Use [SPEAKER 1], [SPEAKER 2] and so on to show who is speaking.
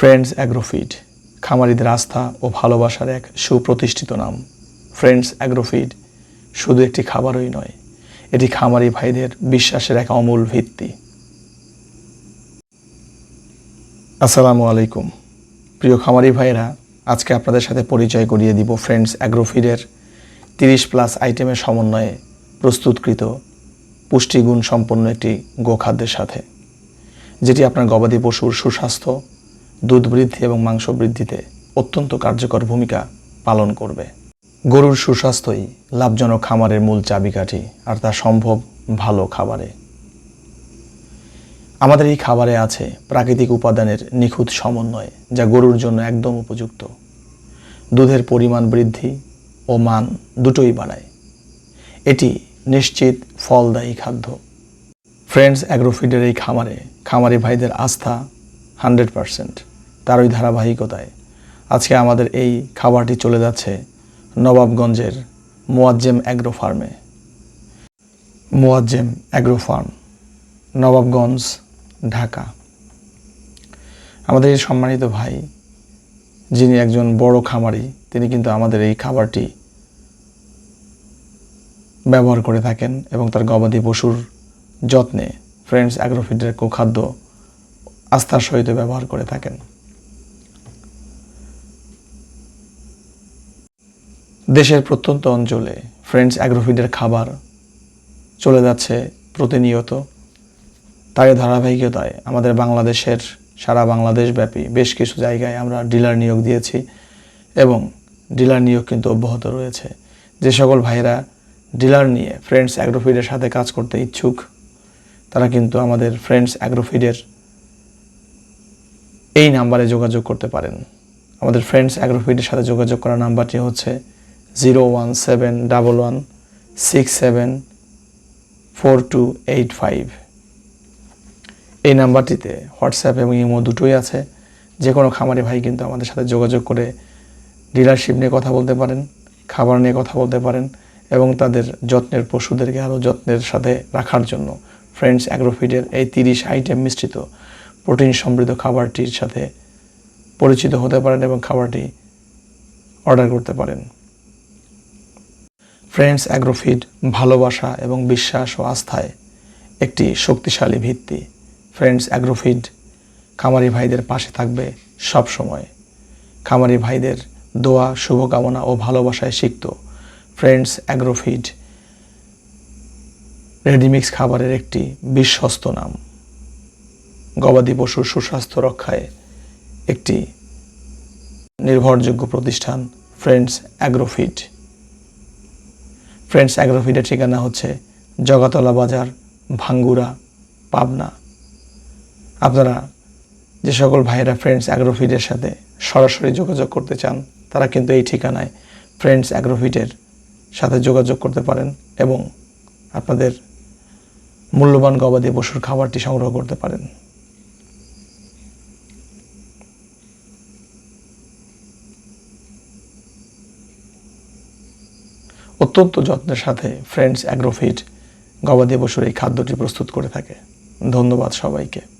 [SPEAKER 1] Friends agrofeed খামারিদের আস্থা ও ভালোবাসার এক সুপ্রতিষ্ঠিত নাম। ফ্রেন্ডস অ্যাগ্রোফিড শুধু একটি খাবারই নয়, এটি খামারি ভাইদের বিশ্বাসের এক অমূল ভিত্তি। আসসালামু আলাইকুম। প্রিয় খামারি ভাইরা আজকে আপনাদের সাথে পরিচয় করিয়ে দিব ফ্রেন্ডস অ্যাগ্রোফিডের তিরিশ প্লাস আইটেমের সমন্বয়ে প্রস্তুতকৃত পুষ্টিগুণ সম্পন্ন একটি গোখাদ্যের সাথে, যেটি আপনার গবাদি পশুর সুস্বাস্থ্য দুধ বৃদ্ধি এবং মাংস বৃদ্ধিতে অত্যন্ত কার্যকর ভূমিকা পালন করবে। গরুর সুস্বাস্থ্যই লাভজনক খামারের মূল চাবিকাঠি, আর তা সম্ভব ভালো খাবারে। আমাদের এই খাবারে আছে প্রাকৃতিক উপাদানের নিখুঁত সমন্বয়, যা গরুর জন্য একদম উপযুক্ত। দুধের পরিমাণ বৃদ্ধি ও মান দুটোই বাড়ায়। এটি নিশ্চিত ফলদায়ী খাদ্য। ফ্রেন্ডস, অ্যাগ্রোফিডের এই খামারে খামারি ভাইদের আস্থা হান্ড্রেড পারসেন্ট তার ওই ধারাবাহিকতায়। আজকে আমাদের এই খাবারটি চলে যাচ্ছে নবাবগঞ্জের মোয়াজ্জেম অ্যাগ্রো ফার্মে। Moazzem agro farm, Nawabganj, Dhaka. আমাদের এই সম্মানিত ভাই, যিনি একজন বড় খামারি, তিনি কিন্তু আমাদের এই খাবারটি ব্যবহার করে থাকেন এবং তার গবাদি পশুর যত্নে ফ্রেন্ডস অ্যাগ্রোফিডের খাদ্য আস্থার সহিত ব্যবহার করে থাকেন। দেশের প্রত্যন্ত অঞ্চলে ফ্রেন্ডস অ্যাগ্রোফিডের খাবার চলে যাচ্ছে প্রতিনিয়ত। তারই ধারাবাহিকতায় আমাদের বাংলাদেশের সারা বাংলাদেশ ব্যাপী বেশ কিছু জায়গায় আমরা ডিলার নিয়োগ দিয়েছি এবং ডিলার নিয়োগ কিন্তু অব্যাহত রয়েছে। যে সকল ভাইরা ডিলার নিয়ে ফ্রেন্ডস অ্যাগ্রোফিডের সাথে কাজ করতে ইচ্ছুক, তারা কিন্তু আমাদের ফ্রেন্ডস অ্যাগ্রোফিডের এই নাম্বারে যোগাযোগ করতে পারেন। আমাদের ফ্রেন্ডস অ্যাগ্রোফিডের সাথে যোগাযোগ করার নাম্বারটি হচ্ছে zero one seven double one six seven four two eight five এই নাম্বারটিতে হোয়াটসঅ্যাপ এবং ইমো দুটোই আছে। যে কোনো খামারি ভাই কিন্তু আমাদের সাথে যোগাযোগ করে ডিলারশিপ নিয়ে কথা বলতে পারেন, খাবার নিয়ে কথা বলতে পারেন এবং তাদের যত্নের, পশুদেরকে আরও যত্নের সাথে রাখার জন্য ফ্রেন্ডস অ্যাগ্রোফিডের এই তিরিশ আইটেম মিশ্রিত প্রোটিন সমৃদ্ধ খাবারটির সাথে পরিচিত হতে পারেন এবং খাবারটি অর্ডার করতে পারেন। ফ্রেন্ডস, অ্যাগ্রোফিড ভালোবাসা এবং বিশ্বাস ও আস্থায় একটি শক্তিশালী ভিত্তি। ফ্রেন্ডস, অ্যাগ্রোফিড খামারি ভাইদের পাশে থাকবে সব সময় খামারি ভাইদের দোয়া, শুভকামনা ও ভালোবাসায় সিক্ত। ফ্রেন্ডস, অ্যাগ্রোফিড রেডিমিক্স খাবারের একটি বিশ্বস্ত নাম। গবাদি পশুর সুস্বাস্থ্য রক্ষায় একটি নির্ভরযোগ্য প্রতিষ্ঠান ফ্রেন্ডস অ্যাগ্রোফিড ফ্রেন্ডস অ্যাগ্রোফিডের ঠিকানা হচ্ছে জগাতলা বাজার, ভাঙ্গুরা, পাবনা। আপনারা যে সকল ভাইয়েরা ফ্রেন্ডস অ্যাগ্রোফিডের সাথে সরাসরি যোগাযোগ করতে চান, তারা কিন্তু এই ঠিকানায় ফ্রেন্ডস অ্যাগ্রোফিডের সাথে যোগাযোগ করতে পারেন এবং আপনাদের মূল্যবান গবাদি পশুর খাবারটি সংগ্রহ করতে পারেন। অত্যন্ত যত্নের সাথে ফ্রেন্ডস অ্যাগ্রোফিট গবাদি পশুর এই খাদ্যটি প্রস্তুত করে থাকে। ধন্যবাদ সবাইকে।